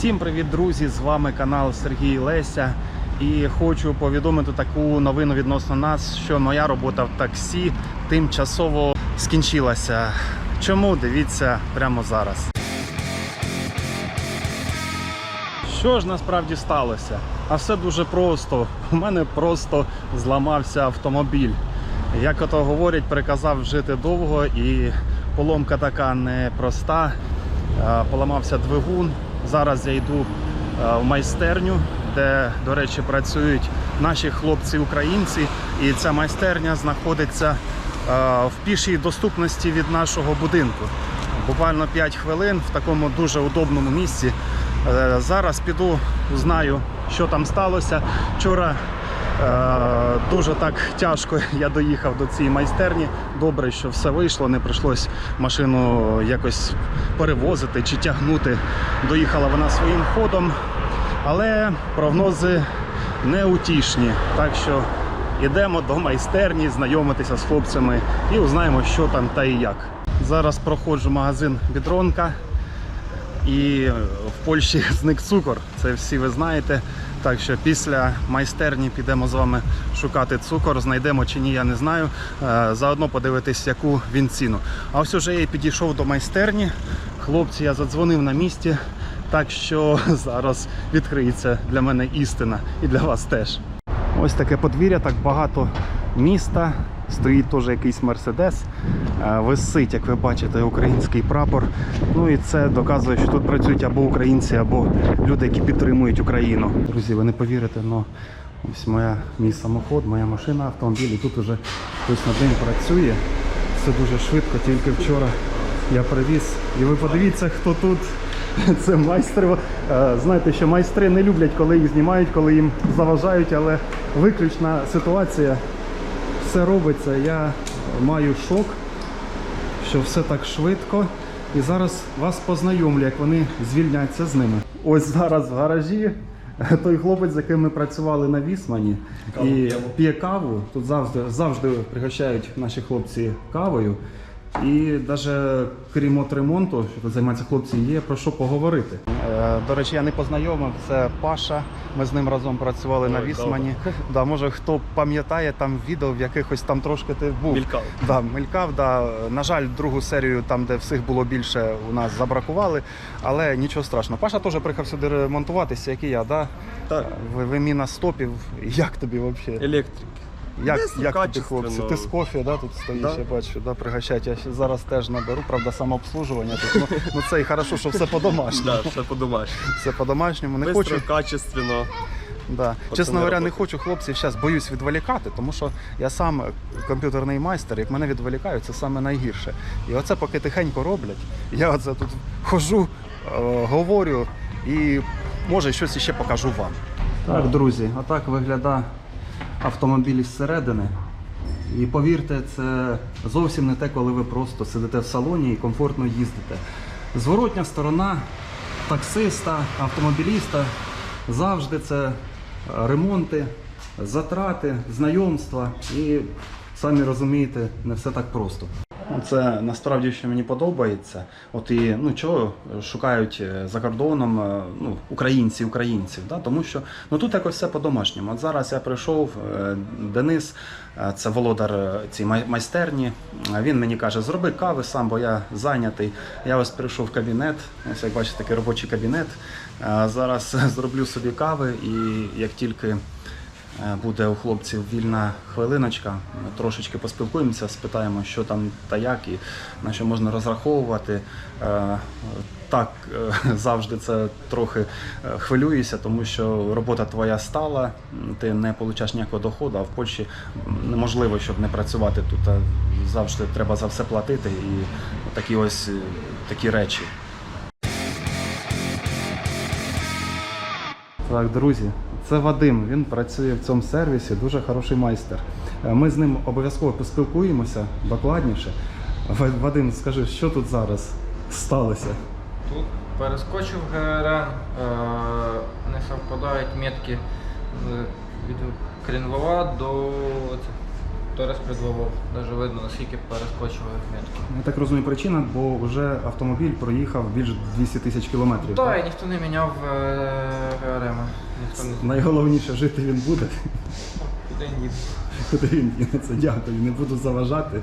Всім привіт, друзі! З вами канал Сергій Леся. І хочу повідомити таку новину відносно нас, що моя робота в таксі тимчасово скінчилася. Чому? Дивіться прямо зараз. Що ж насправді сталося? А все дуже просто. У мене просто зламався автомобіль. Як ото говорять, приказав жити довго і поломка така непроста. Е, Поламався двигун. Зараз я йду е, в майстерню, де, до речі, працюють наші хлопці-українці. І ця майстерня знаходиться е, в пішій доступності від нашого будинку. Буквально 5 хвилин в такому дуже удобному місці. Е, Зараз піду, знаю, що там сталося. Вчора дуже так тяжко я доїхав до цієї майстерні. Добре, що все вийшло, не прийшлось машину якось перевозити чи тягнути. Доїхала вона своїм ходом, але прогнози неутішні. Так що йдемо до майстерні, знайомитися з хлопцями і узнаємо, що там та і як. Зараз проходжу магазин Бідронка. І в Польщі зник цукор. Це всі ви знаєте. Так що після майстерні підемо з вами шукати цукор. Знайдемо чи ні, я не знаю. Е, Заодно подивитись, яку він ціну. А ось уже я підійшов до майстерні. Хлопці, я задзвонив на місці. Так що зараз відкриється для мене істина і для вас теж. Ось таке подвір'я, так багато міста. Стоїть теж якийсь мерседес. Е, Висить, як ви бачите, український прапор. Ну і це доказує, що тут працюють або українці, або люди, які підтримують Україну. Друзі, ви не повірите, але ось моя, мій самоход, моя машина, автомобіль, і тут уже хтось над ним працює. Все дуже швидко, тільки вчора я привіз. І ви подивіться, хто тут. Це майстри. Е, Знаєте, що майстри не люблять, коли їх знімають, коли їм заважають, але виключна ситуація. Все робиться. Я маю шок, що все так швидко. І зараз вас познайомлю, як вони звільняться з ними. Ось зараз в гаражі той хлопець, з яким ми працювали на Вісмані, Каву і п'є каву. Тут завжди, завжди пригощають наші хлопці кавою. І навіть крім от ремонту, що займаються хлопці, є про що поговорити. Е, До речі, я не познайомив. Це Паша. Ми з ним разом працювали на Ой, Вісмані. Да, може хто пам'ятає там відео, в якихось там трошки ти був. Мількав. Да, мелькав, да. На жаль, другу серію, там, де всіх було більше, у нас забракували, але нічого страшного. Паша теж приїхав сюди ремонтуватися, як і я, да? Так. Ви, ви міна стопів. Як тобі взагалі? Електрик. Як, Десь як тобі, качественно. хлопці? Ти з кофе, да, тут стоїш, Да. я бачу, да, пригощають. Я ще зараз теж наберу, правда, самообслужування тут. Ну, ну це і хорошо, що все по-домашньому. Да, все по-домашньому. Все по-домашньому. Не Быстро, хочу. качественно. Да. От Чесно говоря, не хочу хлопців зараз боюсь відволікати, тому що я сам комп'ютерний майстер, як мене відволікають, це саме найгірше. І оце поки тихенько роблять, я оце тут хожу, е, говорю і може щось ще покажу вам. Так, друзі, отак виглядає автомобіль зсередини. І повірте, це зовсім не те, коли ви просто сидите в салоні і комфортно їздите. Зворотня сторона таксиста, автомобіліста завжди це ремонти, затрати, знайомства. І самі розумієте, не все так просто. Це насправді що мені подобається. От і ну чого шукають е, за кордоном е, ну, українці українців, да? тому що ну тут якось все по-домашньому. От зараз я прийшов, е, Денис, це володар цієї майстерні. Він мені каже, зроби кави сам, бо я зайнятий. Я ось прийшов в кабінет. Ось як бачите, такий робочий кабінет. Зараз зроблю собі кави, і як тільки Буде у хлопців вільна хвилиночка. Ми трошечки поспілкуємося, спитаємо, що там та як і на що можна розраховувати. Е, Так, е, завжди це трохи е, хвилююся, тому що робота твоя стала, ти не отримуєш ніякого доходу, а в Польщі неможливо, щоб не працювати тут. Завжди треба за все платити і такі ось е, такі речі. Так, друзі, це Вадим. Він працює в цьому сервісі, дуже хороший майстер. Е, Ми з ним обов'язково поспілкуємося докладніше. Вадим, скажи, що тут зараз сталося? Тут перескочив ГРН, е, не совпадають метки від Крінлова до, то розпредвовав. Навіть видно, наскільки перескочував метки. Я так розумію, причина, бо вже автомобіль проїхав більше 200 тисяч кілометрів. Так, і ніхто не міняв е, ГРМ. Не Найголовніше жити він буде. куди він їде. Куди він дінеться? Дякую, не буду заважати.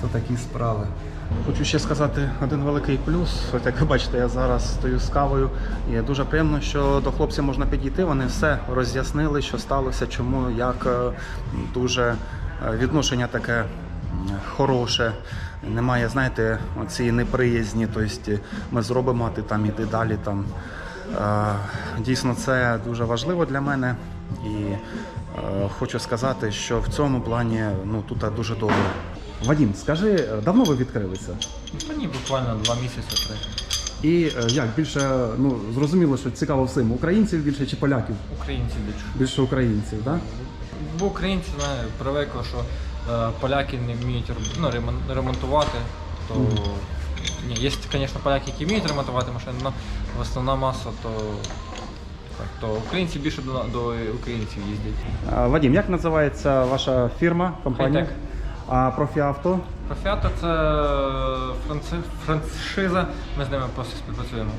Це такі справи. Хочу ще сказати один великий плюс. От як ви бачите, я зараз стою з кавою. І дуже приємно, що до хлопців можна підійти. Вони все роз'яснили, що сталося, чому, як е, дуже е, відношення таке хороше. Немає, знаєте, цієї неприязні. Тобто ми зробимо, а ти там іди далі. Там. Е, Дійсно, це дуже важливо для мене. І хочу сказати, що в цьому плані ну, тут дуже добре. Вадім, скажи, е, давно ви відкрилися? Ну, Мені буквально два місяці три. І е, як більше, ну зрозуміло, що цікаво всім, українців більше чи поляків? Українці більше. Більше українців, так? Бо українці знає, привикли, що е, поляки не вміють ну, ремон- ремонтувати, то ні, є, звісно, поляки, які вміють ремонтувати машини, але в основна маса, то, так, то українці більше до, до українців їздять. Вадім, як називається ваша фірма, компанія? Хай-тек. А профіавто? Профіата це франци... франшиза, ми з ними просто співпрацюємо.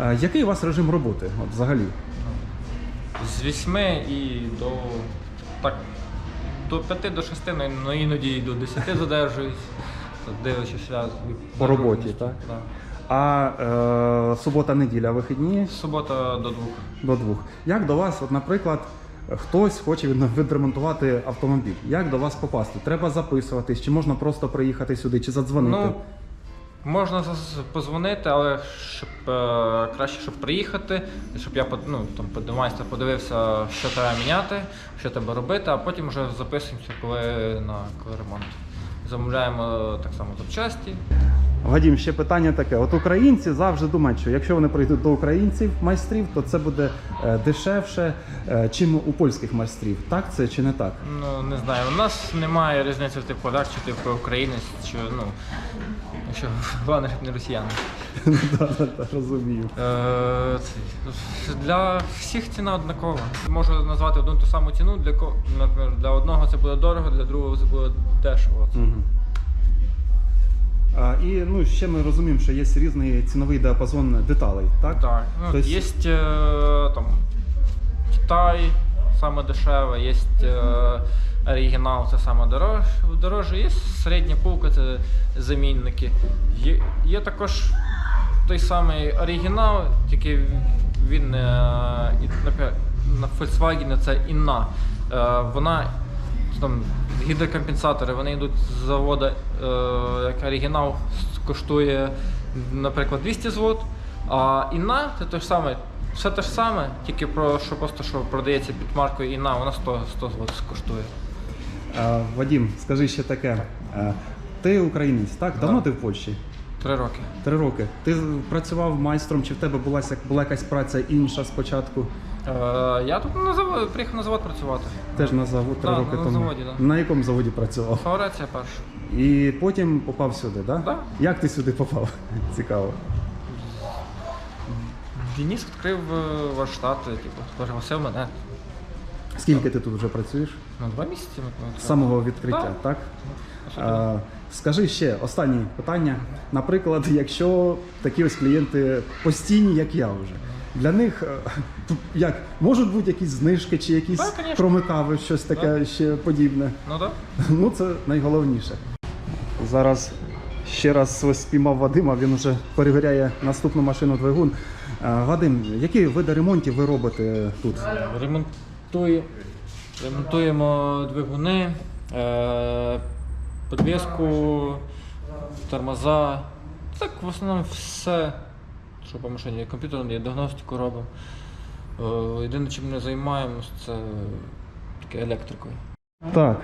Е, Який у вас режим роботи? От взагалі? З 8 і до так, до 5 до 6, ну іноді і до 10 задержуюсь. Дивлячись. По роботі, так? Да. А е, субота-неділя вихідні Субота до двох. до двох. Як до вас, от, наприклад, хтось хоче відремонтувати автомобіль? Як до вас попасти? Треба записуватись, чи можна просто приїхати сюди, чи задзвонити? Ну, можна позвонити, але щоб е, краще, щоб приїхати, щоб я ну, там, под- майстер подивився, що треба міняти, що треба робити, а потім вже записуємося, коли на коли ремонт. Замовляємо так само запчасті. Вадім, ще питання таке: от українці завжди думають, що якщо вони прийдуть до українців майстрів, то це буде е, дешевше, е, чим у польських майстрів. Так це чи не так? Ну, не знаю, у нас немає різниці, ти поляк чи ти українець, чи ну. Якщо головне, щоб не росіяни. Да, да, да, Розумію. Е, Для всіх ціна однакова. Можу назвати одну ту саму ціну, для для одного це буде дорого, для другого це буде дешево. І ну, ще ми розуміємо, що є різний ціновий діапазон деталей, так? Так. Ну, Тобто- Є е, там Китай, саме дешеве, є е, оригінал, це саме дорож, дороже, є середня полка, це замінники. Є, є також той самий оригінал, тільки він е, на Volkswagen це інна. Е, вона там гідрокомпенсатори, вони йдуть з заводу, е, як оригінал коштує, наприклад, 200 злот, а інна це те ж саме. Все те ж саме, тільки про що просто що продається під маркою інна, вона 100, 100 злот коштує. А, Вадім, скажи ще таке. А, ти українець, так? Давно Да. ти в Польщі? Три роки. Три роки. Ти працював майстром, чи в тебе була, була якась праця інша спочатку? Е, я тут на завод, приїхав на завод працювати. Теж на завод три Да, роки на тому. заводі, да. На якому заводі працював? Фаворація перша. І потім попав сюди, так? Да. Як ти сюди попав? Цікаво. Денис відкрив е, ваш штат, типу, пригласив мене. Скільки ти тут вже працюєш? Ну, два місяці. З самого відкриття, так? А скажи ще останнє питання. Наприклад, якщо такі ось клієнти постійні, як я вже, для них е, як можуть бути якісь знижки чи якісь Так, конечно. промикави, щось таке ще подібне. Ну так. Ну це найголовніше. Зараз ще раз ось спіймав Вадима, він вже перевіряє наступну машину двигун. А, Вадим, які види ремонтів ви робите тут? Ремонтує, ремонтуємо двигуни, е, підвіску, тормоза. Так, в основному все, що по машині. Комп'ютерну діагностику робимо. Е, єдине, чим не займаємось, це таке електрикою. Так,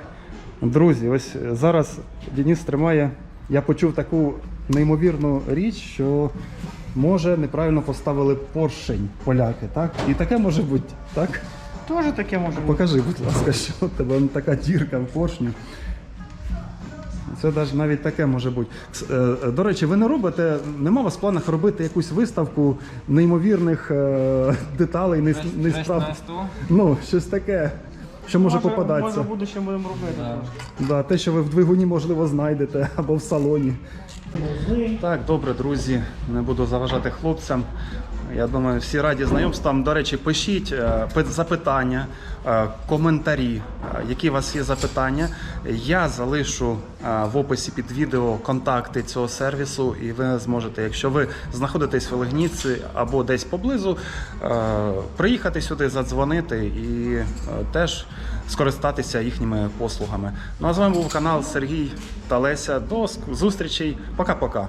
друзі, ось зараз Денис тримає. Я почув таку неймовірну річ, що може неправильно поставили поршень поляки, так? І таке може бути, так? Теж таке може Покажи, будь ласка, що в тебе така дірка в поршню. Це навіть, навіть таке може бути. Е, До речі, ви не робите, нема у вас в планах робити якусь виставку неймовірних е, деталей, не, не справ... Ну, щось таке. що може попадатися. Може, що будемо робити. Да, те, що ви в двигуні, можливо, знайдете або в салоні. Так, добре, друзі, не буду заважати хлопцям. Я думаю, всі раді знайомствам. До речі, пишіть е, запитання, е, коментарі, е, які у вас є запитання. Я залишу в описі під відео контакти цього сервісу, і ви зможете, якщо ви знаходитесь в Олегніці або десь поблизу, приїхати сюди, задзвонити і теж скористатися їхніми послугами. Ну а з вами був канал Сергій та Леся. До зустрічей. Пока-пока.